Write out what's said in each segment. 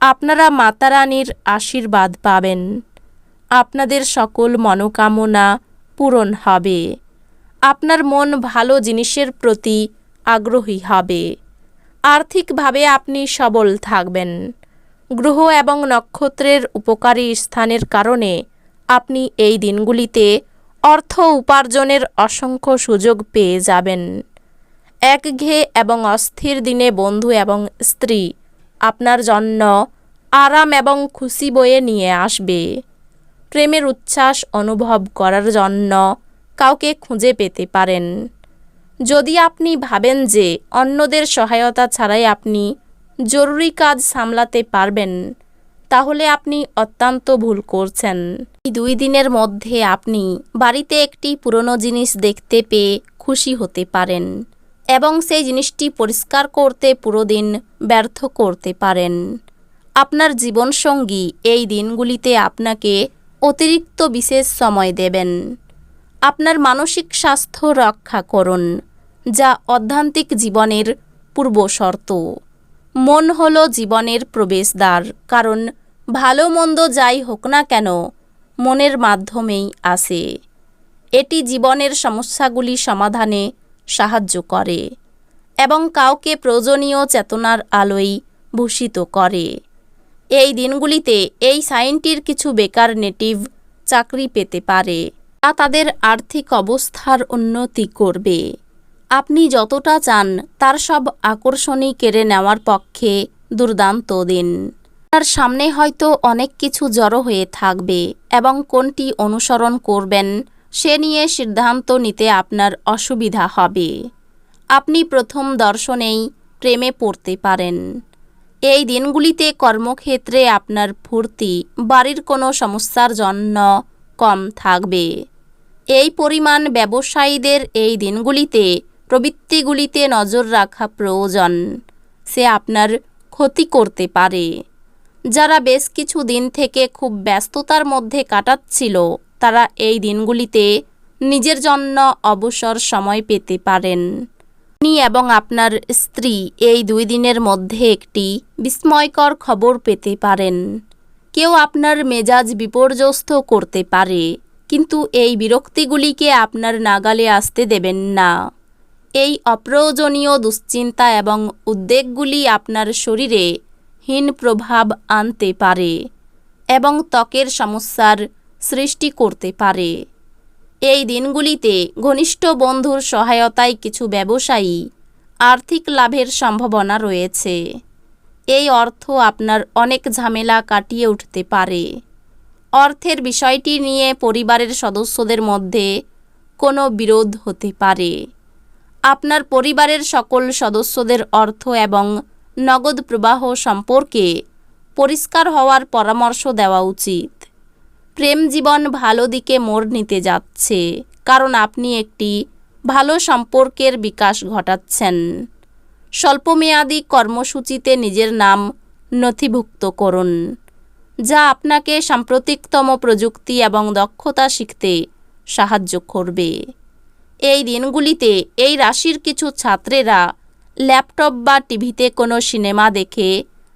আপনারা মাতা রানীর আশীর্বাদ পাবেন। আপনাদের সকল মনোকামনা পূরণ হবে। আপনার মন ভালো জিনিসের প্রতি আগ্রহী হবে। আর্থিকভাবে আপনি সবল থাকবেন। গ্রহ এবং নক্ষত্রের উপকারী স্থানের কারণে আপনি এই দিনগুলিতে অর্থ উপার্জনের অসংখ্য সুযোগ পেয়ে যাবেন। একঘেয়ে এবং অস্থির দিনে বন্ধু এবং স্ত্রী আপনার জন্য আরাম এবং খুশি বয়ে নিয়ে আসবে। প্রেমের উচ্ছ্বাস অনুভব করার জন্য কাউকে খুঁজে পেতে পারেন। যদি আপনি ভাবেন যে অন্যদের সহায়তা ছাড়াই আপনি জরুরি কাজ সামলাতে পারবেন, তাহলে আপনি অত্যন্ত ভুল করছেন। এই দুই দিনের মধ্যে আপনি বাড়িতে একটি পুরনো জিনিস দেখতে পেয়ে খুশি হতে পারেন। এবং সেই জিনিসটি পরিষ্কার করতে পুরো দিন ব্যর্থ করতে পারেন। আপনার জীবনসঙ্গী এই দিনগুলিতে আপনাকে অতিরিক্ত বিশেষ সময় দেবেন। আপনার মানসিক স্বাস্থ্য রক্ষা করুন, যা অধ্যান্তিক জীবনের পূর্বশর্ত মন হলো জীবনের প্রবেশদ্বার, কারণ ভালো মন্দ যাই হোক না কেন, মনের মাধ্যমেই আসে। এটি জীবনের সমস্যাগুলি সমাধানে সাহায্য করে এবং কাউকে প্রয়োজনীয় চেতনার আলোয় ভূষিত করে। এই দিনগুলিতে এই সাইনটির কিছু বেকার নেটিভ চাকরি পেতে পারে। তা তাদের আর্থিক অবস্থার উন্নতি করবে। আপনি যতটা চান তার সব আকর্ষণই কেড়ে নেওয়ার পক্ষে দুর্দান্ত দিন। তার সামনে হয়তো অনেক কিছু জড়ো হয়ে থাকবে এবং কোনটি অনুসরণ করবেন সে নিয়ে সিদ্ধান্ত নিতে আপনার অসুবিধা হবে। আপনি প্রথম দর্শনেই প্রেমে পড়তে পারেন। এই দিনগুলিতে কর্মক্ষেত্রে আপনার ফুর্তি, বাড়ির কোনো সমস্যার জন্য কম থাকবে। এই পরিমাণ ব্যবসায়ীদের এই দিনগুলিতে প্রবৃত্তিগুলিতে নজর রাখা প্রয়োজন। সে আপনার ক্ষতি করতে পারে। যারা বেশ কিছু দিন থেকে খুব ব্যস্ততার মধ্যে কাটাচ্ছিল তারা এই দিনগুলিতে নিজের জন্য অবসর সময় পেতে পারেন। আপনি এবং আপনার স্ত্রী এই দুই দিনের মধ্যে একটি বিস্ময়কর খবর পেতে পারেন। কেউ আপনার মেজাজ বিপর্যস্ত করতে পারে, কিন্তু এই বিরক্তিগুলিকে আপনার নাগালে আসতে দেবেন না। এই অপ্রয়োজনীয় দুশ্চিন্তা এবং উদ্বেগগুলি আপনার শরীরে হীন প্রভাব আনতে পারে এবং ত্বকের সমস্যার সৃষ্টি করতে পারে। এই দিনগুলিতে ঘনিষ্ঠ বন্ধুর সহায়তায় কিছু ব্যবসায়ী আর্থিক লাভের সম্ভাবনা রয়েছে। এই অর্থ আপনার অনেক ঝামেলা কাটিয়ে উঠতে পারে। অর্থের বিষয়টি নিয়ে পরিবারের সদস্যদের মধ্যে কোনো বিরোধ হতে পারে। আপনার পরিবারের সকল সদস্যদের অর্থ এবং নগদ প্রবাহ সম্পর্কে পরিষ্কার হওয়ার পরামর্শ দেওয়া উচিত। প্রেম জীবন ভালো দিকে মোড় নিতে যাচ্ছে, কারণ আপনি একটি ভালো সম্পর্কের বিকাশ ঘটাচ্ছেন। স্বল্পমেয়াদী কর্মসূচিতে নিজের নাম নথিভুক্ত করুন, যা আপনাকে সাম্প্রতিকতম প্রযুক্তি এবং দক্ষতা শিখতে সাহায্য করবে। এই দিনগুলিতে এই রাশির কিছু ছাত্রেরা ল্যাপটপ বা টিভিতে কোনো সিনেমা দেখে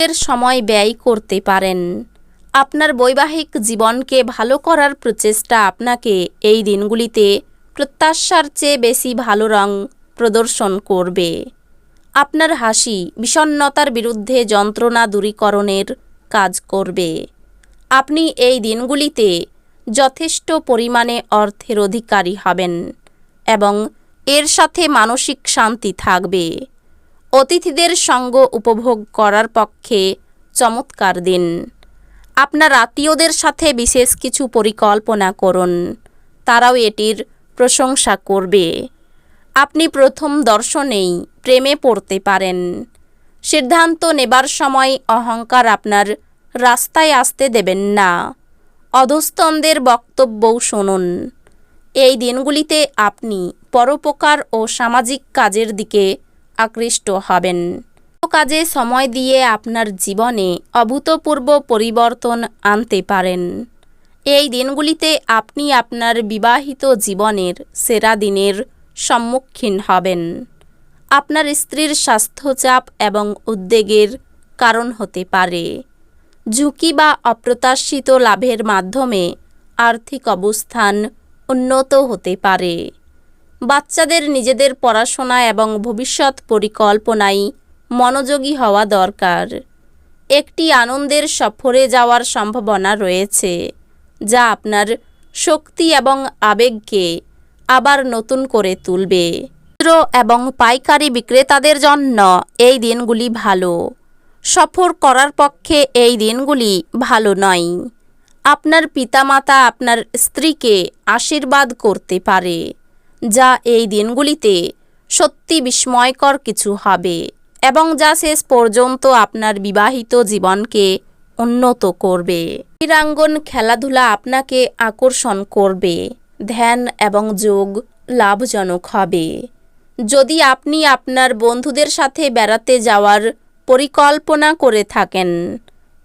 এর সময় ব্যয় করতে পারেন। আপনার বৈবাহিক জীবনকে ভালো করার প্রচেষ্টা আপনাকে এই দিনগুলিতে প্রত্যাশার চেয়ে বেশি ভালো রং প্রদর্শন করবে। আপনার হাসি বিষণ্ণতার বিরুদ্ধে যন্ত্রণা দূরীকরণের কাজ করবে। আপনি এই দিনগুলিতে যথেষ্ট পরিমাণে অর্থের অধিকারী হবেন এবং এর সাথে মানসিক শান্তি থাকবে। অতিথিদের সঙ্গ উপভোগ করার পক্ষে চমৎকার দিন। আপনার আত্মীয়দের সাথে বিশেষ কিছু পরিকল্পনা করুন। তারাও এটির প্রশংসা করবে। আপনি প্রথম দর্শনেই প্রেমে পড়তে পারেন। সিদ্ধান্ত নেবার সময় অহংকার আপনার রাস্তায় আসতে দেবেন না। অধস্তনদের বক্তব্যও শুনুন। এই দিনগুলিতে আপনি পরোপকার ও সামাজিক কাজের দিকে আকৃষ্ট হবেন। কাজে সময় দিয়ে আপনার জীবনে অভূতপূর্ব পরিবর্তন আনতে পারেন। এই দিনগুলিতে আপনি আপনার বিবাহিত জীবনের সেরা দিনের সম্মুখীন হবেন। আপনার স্ত্রীর স্বাস্থ্যচাপ এবং উদ্বেগের কারণ হতে পারে। ঝুঁকি বা অপ্রত্যাশিত লাভের মাধ্যমে আর্থিক অবস্থান উন্নত হতে পারে। বাচ্চাদের নিজেদের পড়াশোনা এবং ভবিষ্যৎ পরিকল্পনায় মনোযোগী হওয়া দরকার। একটি আনন্দের সফরে যাওয়ার সম্ভাবনা রয়েছে, যা আপনার শক্তি এবং আবেগকে আবার নতুন করে তুলবে। এবং পাইকারি বিক্রেতাদের জন্য এই দিনগুলি ভালো। সফর করার পক্ষে এই দিনগুলি ভালো নয়। আপনার পিতামাতা আপনার স্ত্রীকে আশীর্বাদ করতে পারে, যা এই দিনগুলিতে সত্যি বিস্ময়কর কিছু হবে। এবং যা শেষ পর্যন্ত আপনার বিবাহিত জীবনকে উন্নত করবে। ক্রীড়াঙ্গন খেলাধুলা আপনাকে আকর্ষণ করবে। ধ্যান এবং যোগ লাভজনক হবে। যদি আপনি আপনার বন্ধুদের সাথে বেড়াতে যাওয়ার পরিকল্পনা করে থাকেন,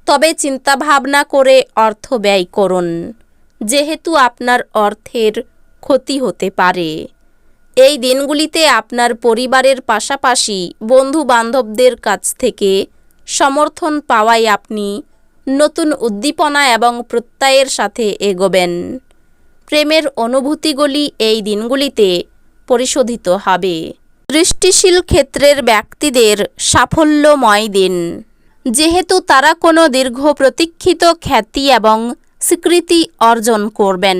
তবে চিন্তাভাবনা করে অর্থ ব্যয় করুন। যেহেতু আপনার অর্থের ক্ষতি হতে পারে। এই দিনগুলিতে আপনার পরিবারের পাশাপাশি বন্ধু বান্ধবদের কাছ থেকে সমর্থন পাওয়ায় আপনি নতুন উদ্দীপনা এবং প্রত্যয়ের সাথে এগোবেন। প্রেমের অনুভূতিগুলি এই দিনগুলিতে পরিশোধিত হবে। দৃষ্টিশীল ক্ষেত্রের ব্যক্তিদের সাফল্যময় দিন। যেহেতু তারা কোনো দীর্ঘ প্রতীক্ষিত খ্যাতি এবং স্বীকৃতি অর্জন করবেন